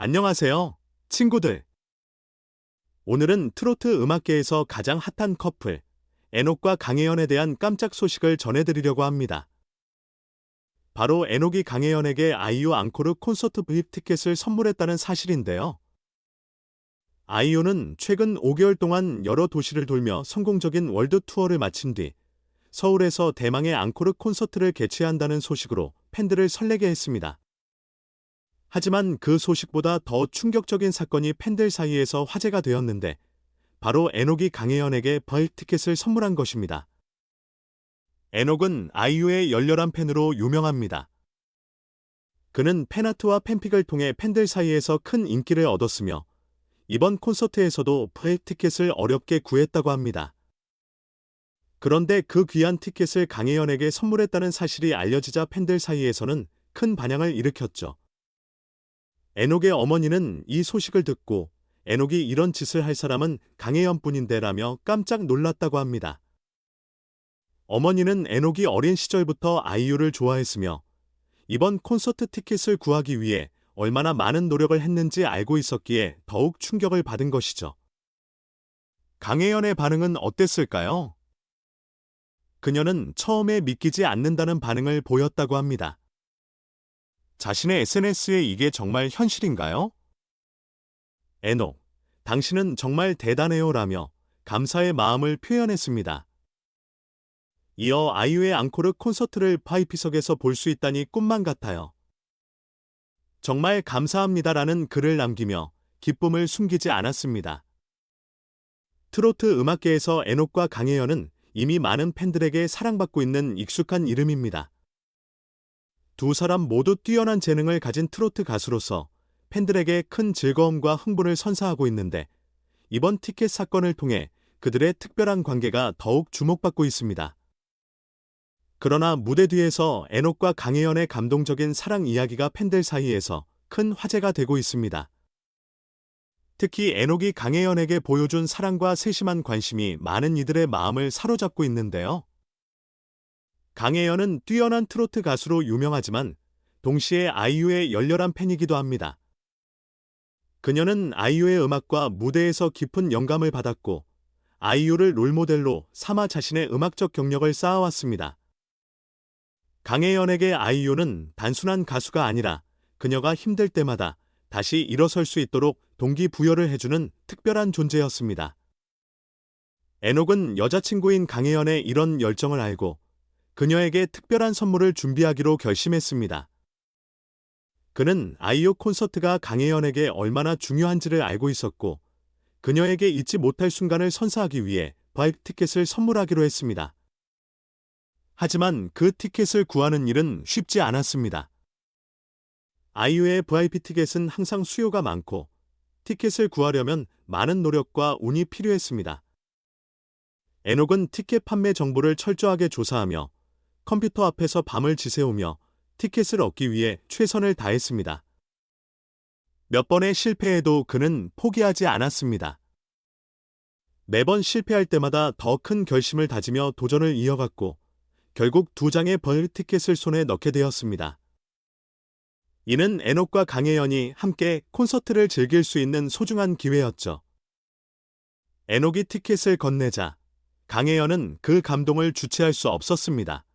안녕하세요, 친구들. 오늘은 트로트 음악계에서 가장 핫한 커플, 에녹과 강혜연에 대한 깜짝 소식을 전해드리려고 합니다. 바로 에녹이 강혜연에게 아이유 앙코르 콘서트 브입 티켓을 선물했다는 사실인데요. 아이유는 최근 5개월 동안 여러 도시를 돌며 성공적인 월드 투어를 마친 뒤 서울에서 대망의 앙코르 콘서트를 개최한다는 소식으로 팬들을 설레게 했습니다. 하지만 그 소식보다 더 충격적인 사건이 팬들 사이에서 화제가 되었는데 바로 에녹이 강혜연에게 벌 티켓을 선물한 것입니다. 에녹은 아이유의 열렬한 팬으로 유명합니다. 그는 팬아트와 팬픽을 통해 팬들 사이에서 큰 인기를 얻었으며 이번 콘서트에서도 벌 티켓을 어렵게 구했다고 합니다. 그런데 그 귀한 티켓을 강혜연에게 선물했다는 사실이 알려지자 팬들 사이에서는 큰 반향을 일으켰죠. 에녹의 어머니는 이 소식을 듣고 에녹이 이런 짓을 할 사람은 강혜연뿐인데 라며 깜짝 놀랐다고 합니다. 어머니는 에녹이 어린 시절부터 아이유를 좋아했으며 이번 콘서트 티켓을 구하기 위해 얼마나 많은 노력을 했는지 알고 있었기에 더욱 충격을 받은 것이죠. 강혜연의 반응은 어땠을까요? 그녀는 처음에 믿기지 않는다는 반응을 보였다고 합니다. 자신의 SNS에 이게 정말 현실인가요? 에녹, 당신은 정말 대단해요 라며 감사의 마음을 표현했습니다. 이어 아이유의 앙코르 콘서트를 바이피석에서 볼 수 있다니 꿈만 같아요. 정말 감사합니다라는 글을 남기며 기쁨을 숨기지 않았습니다. 트로트 음악계에서 에녹과 강혜연은 이미 많은 팬들에게 사랑받고 있는 익숙한 이름입니다. 두 사람 모두 뛰어난 재능을 가진 트로트 가수로서 팬들에게 큰 즐거움과 흥분을 선사하고 있는데 이번 티켓 사건을 통해 그들의 특별한 관계가 더욱 주목받고 있습니다. 그러나 무대 뒤에서 에녹과 강혜연의 감동적인 사랑 이야기가 팬들 사이에서 큰 화제가 되고 있습니다. 특히 에녹이 강혜연에게 보여준 사랑과 세심한 관심이 많은 이들의 마음을 사로잡고 있는데요. 강혜연은 뛰어난 트로트 가수로 유명하지만 동시에 아이유의 열렬한 팬이기도 합니다. 그녀는 아이유의 음악과 무대에서 깊은 영감을 받았고 아이유를 롤모델로 삼아 자신의 음악적 경력을 쌓아왔습니다. 강혜연에게 아이유는 단순한 가수가 아니라 그녀가 힘들 때마다 다시 일어설 수 있도록 동기부여를 해주는 특별한 존재였습니다. 에녹은 여자친구인 강혜연의 이런 열정을 알고 그녀에게 특별한 선물을 준비하기로 결심했습니다. 그는 아이유 콘서트가 강혜연에게 얼마나 중요한지를 알고 있었고 그녀에게 잊지 못할 순간을 선사하기 위해 바이크 티켓을 선물하기로 했습니다. 하지만 그 티켓을 구하는 일은 쉽지 않았습니다. 아이유의 VIP 티켓은 항상 수요가 많고 티켓을 구하려면 많은 노력과 운이 필요했습니다. 에녹은 티켓 판매 정보를 철저하게 조사하며 컴퓨터 앞에서 밤을 지새우며 티켓을 얻기 위해 최선을 다했습니다. 몇 번의 실패에도 그는 포기하지 않았습니다. 매번 실패할 때마다 더 큰 결심을 다지며 도전을 이어갔고 결국 두 장의 벌 티켓을 손에 넣게 되었습니다. 이는 에녹과 강혜연이 함께 콘서트를 즐길 수 있는 소중한 기회였죠. 에녹이 티켓을 건네자 강혜연은 그 감동을 주체할 수 없었습니다.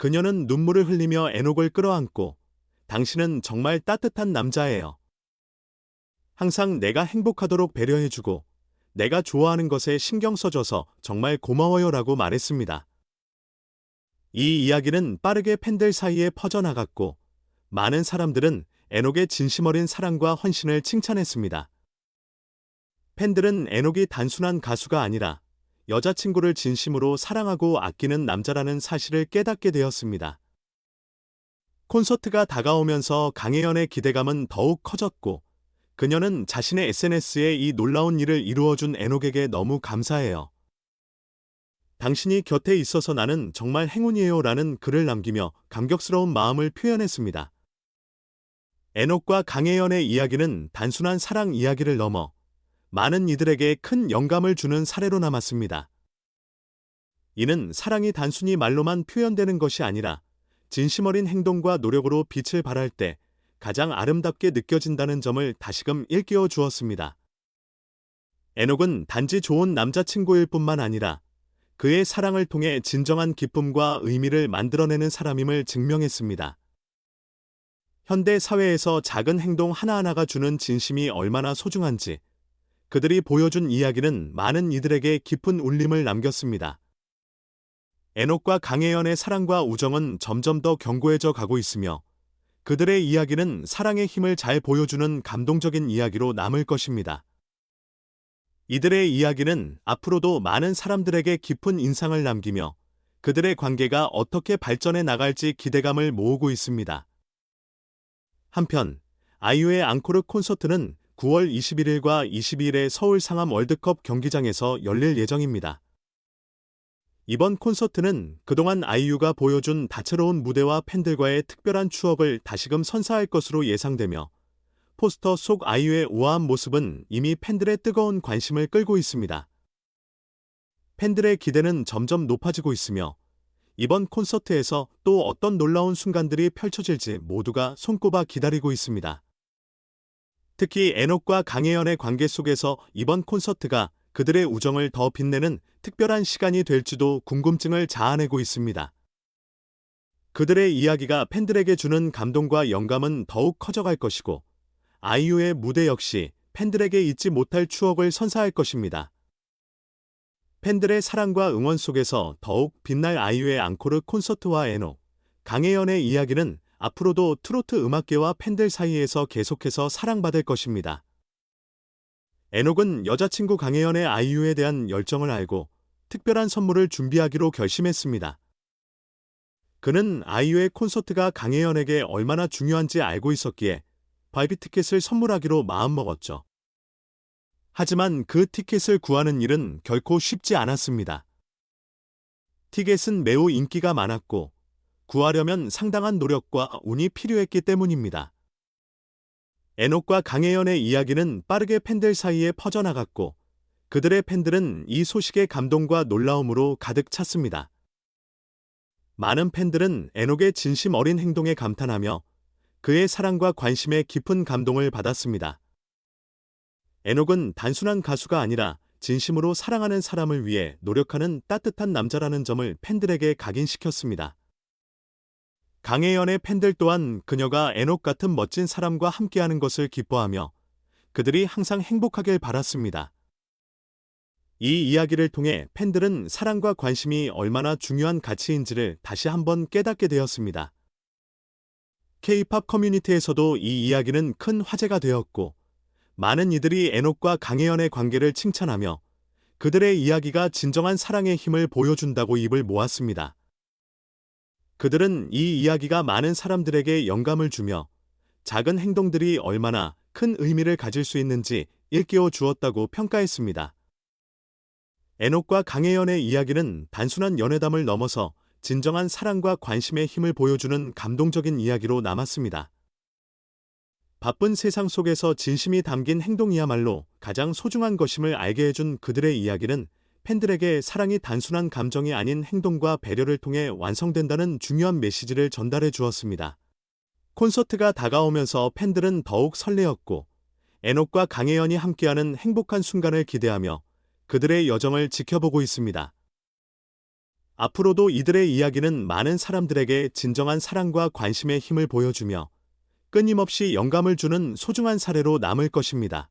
그녀는 눈물을 흘리며 에녹을 끌어안고 당신은 정말 따뜻한 남자예요. 항상 내가 행복하도록 배려해주고 내가 좋아하는 것에 신경 써줘서 정말 고마워요 라고 말했습니다. 이 이야기는 빠르게 팬들 사이에 퍼져나갔고 많은 사람들은 에녹의 진심 어린 사랑과 헌신을 칭찬했습니다. 팬들은 에녹이 단순한 가수가 아니라 여자친구를 진심으로 사랑하고 아끼는 남자라는 사실을 깨닫게 되었습니다. 콘서트가 다가오면서 강혜연의 기대감은 더욱 커졌고 그녀는 자신의 SNS에 이 놀라운 일을 이루어준 에녹에게 너무 감사해요. 당신이 곁에 있어서 나는 정말 행운이에요 라는 글을 남기며 감격스러운 마음을 표현했습니다. 에녹과 강혜연의 이야기는 단순한 사랑 이야기를 넘어 많은 이들에게 큰 영감을 주는 사례로 남았습니다. 이는 사랑이 단순히 말로만 표현되는 것이 아니라 진심 어린 행동과 노력으로 빛을 발할 때 가장 아름답게 느껴진다는 점을 다시금 일깨워 주었습니다. 에녹은 단지 좋은 남자친구일 뿐만 아니라 그의 사랑을 통해 진정한 기쁨과 의미를 만들어내는 사람임을 증명했습니다. 현대 사회에서 작은 행동 하나하나가 주는 진심이 얼마나 소중한지 그들이 보여준 이야기는 많은 이들에게 깊은 울림을 남겼습니다. 에녹과 강혜연의 사랑과 우정은 점점 더 견고해져 가고 있으며 그들의 이야기는 사랑의 힘을 잘 보여주는 감동적인 이야기로 남을 것입니다. 이들의 이야기는 앞으로도 많은 사람들에게 깊은 인상을 남기며 그들의 관계가 어떻게 발전해 나갈지 기대감을 모으고 있습니다. 한편 아이유의 앙코르 콘서트는 9월 21일과 22일에 서울 상암 월드컵 경기장에서 열릴 예정입니다. 이번 콘서트는 그동안 아이유가 보여준 다채로운 무대와 팬들과의 특별한 추억을 다시금 선사할 것으로 예상되며 포스터 속 아이유의 우아한 모습은 이미 팬들의 뜨거운 관심을 끌고 있습니다. 팬들의 기대는 점점 높아지고 있으며 이번 콘서트에서 또 어떤 놀라운 순간들이 펼쳐질지 모두가 손꼽아 기다리고 있습니다. 특히 에녹과 강혜연의 관계 속에서 이번 콘서트가 그들의 우정을 더 빛내는 특별한 시간이 될지도 궁금증을 자아내고 있습니다. 그들의 이야기가 팬들에게 주는 감동과 영감은 더욱 커져갈 것이고 아이유의 무대 역시 팬들에게 잊지 못할 추억을 선사할 것입니다. 팬들의 사랑과 응원 속에서 더욱 빛날 아이유의 앙코르 콘서트와 에녹, 강혜연의 이야기는 앞으로도 트로트 음악계와 팬들 사이에서 계속해서 사랑받을 것입니다. 에녹은 여자친구 강혜연의 아이유에 대한 열정을 알고 특별한 선물을 준비하기로 결심했습니다. 그는 아이유의 콘서트가 강혜연에게 얼마나 중요한지 알고 있었기에 바이비 티켓을 선물하기로 마음먹었죠. 하지만 그 티켓을 구하는 일은 결코 쉽지 않았습니다. 티켓은 매우 인기가 많았고 구하려면 상당한 노력과 운이 필요했기 때문입니다. 에녹과 강혜연의 이야기는 빠르게 팬들 사이에 퍼져나갔고 그들의 팬들은 이 소식의 감동과 놀라움으로 가득 찼습니다. 많은 팬들은 에녹의 진심 어린 행동에 감탄하며 그의 사랑과 관심에 깊은 감동을 받았습니다. 에녹은 단순한 가수가 아니라 진심으로 사랑하는 사람을 위해 노력하는 따뜻한 남자라는 점을 팬들에게 각인시켰습니다. 강혜연의 팬들 또한 그녀가 에녹 같은 멋진 사람과 함께하는 것을 기뻐하며 그들이 항상 행복하길 바랐습니다. 이 이야기를 통해 팬들은 사랑과 관심이 얼마나 중요한 가치인지를 다시 한번 깨닫게 되었습니다. K-팝 커뮤니티에서도 이 이야기는 큰 화제가 되었고 많은 이들이 에녹과 강혜연의 관계를 칭찬하며 그들의 이야기가 진정한 사랑의 힘을 보여준다고 입을 모았습니다. 그들은 이 이야기가 많은 사람들에게 영감을 주며 작은 행동들이 얼마나 큰 의미를 가질 수 있는지 일깨워 주었다고 평가했습니다. 에녹과 강혜연의 이야기는 단순한 연애담을 넘어서 진정한 사랑과 관심의 힘을 보여주는 감동적인 이야기로 남았습니다. 바쁜 세상 속에서 진심이 담긴 행동이야말로 가장 소중한 것임을 알게 해준 그들의 이야기는 팬들에게 사랑이 단순한 감정이 아닌 행동과 배려를 통해 완성된다는 중요한 메시지를 전달해 주었습니다. 콘서트가 다가오면서 팬들은 더욱 설레었고 에녹과 강혜연이 함께하는 행복한 순간을 기대하며 그들의 여정을 지켜보고 있습니다. 앞으로도 이들의 이야기는 많은 사람들에게 진정한 사랑과 관심의 힘을 보여주며 끊임없이 영감을 주는 소중한 사례로 남을 것입니다.